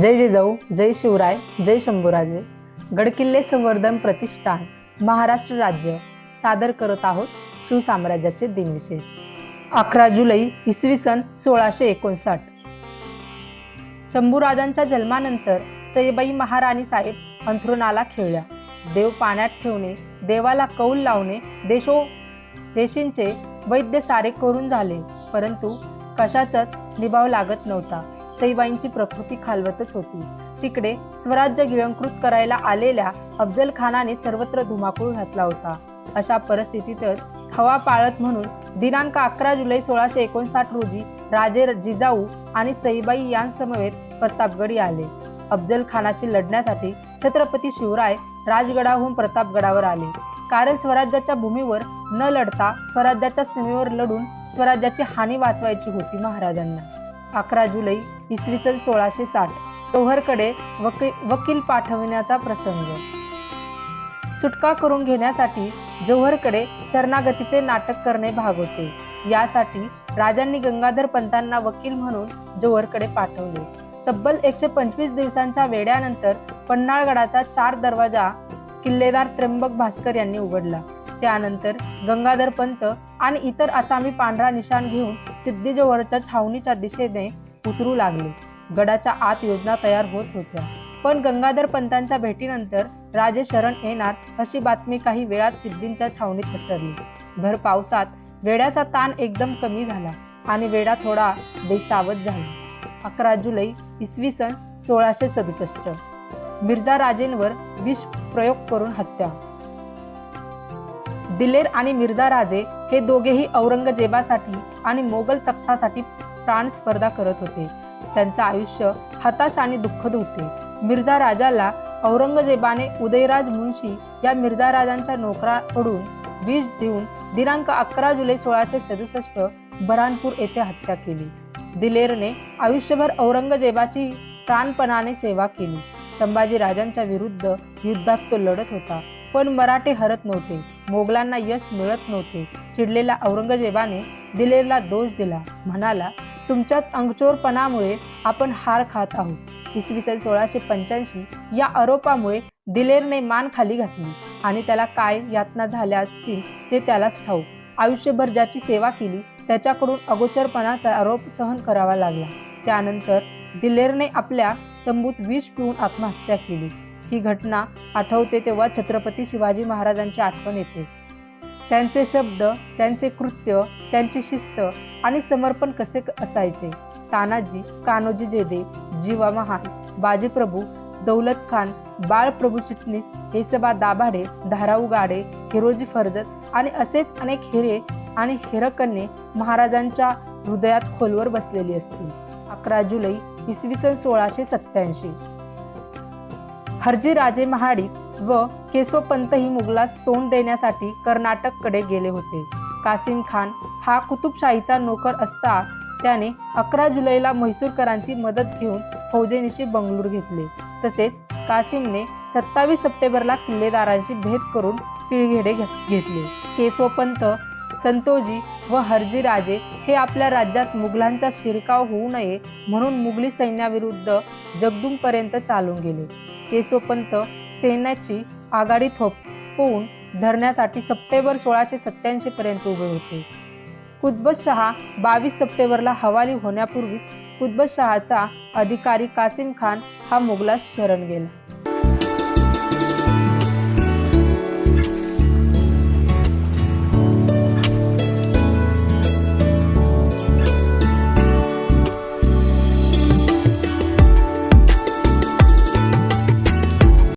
जय जिजाऊ जय शिवराय जय शंभूराजे. गडकिल्ले संवर्धन प्रतिष्ठान महाराष्ट्र राज्य. सादर करत आहोत शिवसाम्राज्याचे दिनविशेष. अकरा जुलै इसवी सन सोळाशे एकोणसाठ. शंभूराजांच्या जन्मानंतर सईबाई महाराणी साहेब अंथरुणाला खेळल्या. देव पाण्यात ठेवणे देवाला कौल लावणे देशो देशींचे वैद्य सारे करून झाले. परंतु कशाचाच निभाव लागत नव्हता. सईबाईंची प्रकृती खालवतच होती. तिकडे स्वराज्य गिळंकृत करायला आलेल्या अफजल खानाने सर्वत्र धुमाकूळ घातला होता. अशा परिस्थितीतच हवा पाळत म्हणून दिनांक अकरा जुलै सोळाशे एकोणसाठ रोजी राजे जिजाऊ आणि सईबाई यांसमवेत प्रतापगडी आले. अफजल खानाशी लढण्यासाठी छत्रपती शिवराय राजगडाहून प्रतापगडावर आले. कारण स्वराज्याच्या भूमीवर न लढता स्वराज्याच्या सीमेवर लढून स्वराज्याची हानी वाचवायची होती महाराजांना. अकरा जुलै इसवी सन सोळाशे साठ. जौहरकडे वकी वकील पाठविण्याचा प्रसंग. सुटका करून घेण्यासाठी जोहरकडे शरणागतीचे नाटक करणे भाग होते. यासाठी राजांनी गंगाधर पंतांना वकील म्हणून जोहरकडे पाठवले. तब्बल एकशे पंचवीस दिवसांच्या वेड्यानंतर पन्हाळगडाचा चार दरवाजा किल्लेदार त्र्यंबक भास्कर यांनी उघडला. त्यानंतर गंगाधर पंत आणि इतर आसामी पांढरा निशाण घेऊन सिद्धीजवळच्या छावणीच्या दिशेने उतरू लागले. गडाच्या आत योजना तयार होत होत्या. पण गंगाधर पंतांच्या भेटीनंतर राजे शरण येणार अशी बातमी काही वेळात सिद्धींच्या छावणीत पसरली. भर पावसात वेड्याचा ताण एकदम कमी झाला आणि वेडा थोडा बेसावत झाला. अकरा जुलै इसवी सन सोळाशे सदुसष्ट. मिर्झा राजेंवर विष प्रयोग करून हत्या. दिलेर आणि मिर्झा राजे हे दोघेही औरंगजेबासाठी आणि मोगल तख्तासाठी प्राण स्पर्धा करत होते. त्यांचं आयुष्य हताश आणि दुःखद होते. मिर्झा राजाला औरंगजेबाने उदयराज मुन्शी या मिर्झा राजांच्या नोकराकडून विष देऊन दिनांक अकरा जुलै सोळाशे सदुसष्ट बरानपूर येथे हत्या केली. दिलेरने आयुष्यभर औरंगजेबाची प्राणपणाने सेवा केली. संभाजी राजांच्या विरुद्ध युद्धात तो लढत होता पण मराठे हरत नव्हते. मोगलांना यश मिळत नव्हते. चिडलेल्या औरंगजेबाने दिलेरला दोष दिला. म्हणाला तुमच्याच अंगचोरपणामुळे आपण हार खात आहोत. इसवी सन सोळाशे पंच्याऐंशी या आरोपामुळे दिलेरने मान खाली घातली आणि त्याला काय यातना झाल्या असतील ते त्यालाच ठाऊक. आयुष्यभर ज्याची सेवा केली त्याच्याकडून अगोचरपणाचा आरोप सहन करावा लागला. त्यानंतर दिलेरने आपल्या तंबूत विष पिऊन आत्महत्या केली. ही घटना आठवते तेव्हा छत्रपती शिवाजी महाराजांची आठवण येते. त्यांचे शब्द त्यांचे कृत्य त्यांची शिस्त आणि समर्पण कसे असायचे? तानाजी कान्होजी जेदे जीवा महान बाजीप्रभू दौलत खान बाळप्रभू चिटणीस हेसबा दाभाडे धाराऊ गाडे हिरोजी फर्जत आणि असेच अनेक हिरे आणि हिरकन्ये महाराजांच्या हृदयात खोलवर बसलेली असतील. अकरा जुलै इसवी सन सोळाशे सत्याऐंशी हरजी राजे महाडिक व केसोपंत ही मुघलास तोंड देण्यासाठी कर्नाटककडे गेले होते. कासिम खान हा कुतुबशाहीचा नोकर असता त्याने अकरा जुलैला म्हैसूरकरांची मदत घेऊन फौजेनिशी बंगळूर घेतले. तसेच कासिमने सत्तावीस सप्टेंबरला किल्लेदारांची भेट करून पिळघेडे घेतले. केसोपंत संतोजी व हरजी राजे हे आपल्या राज्यात मुघलांचा शिरकाव होऊ नये म्हणून मुघली सैन्याविरुद्ध जगदूमपर्यंत चालून गेले. केशवपंत सेनाची आघाडी थोपवून धरण्यासाठी सप्टेंबर सोळाशे सत्याऐंशी पर्यंत उभे होते. कुतबत शहा बावीस सप्टेंबरला हवाली होण्यापूर्वीच कुतबत शहाचा अधिकारी कासिम खान हा मुघलास शरण गेला.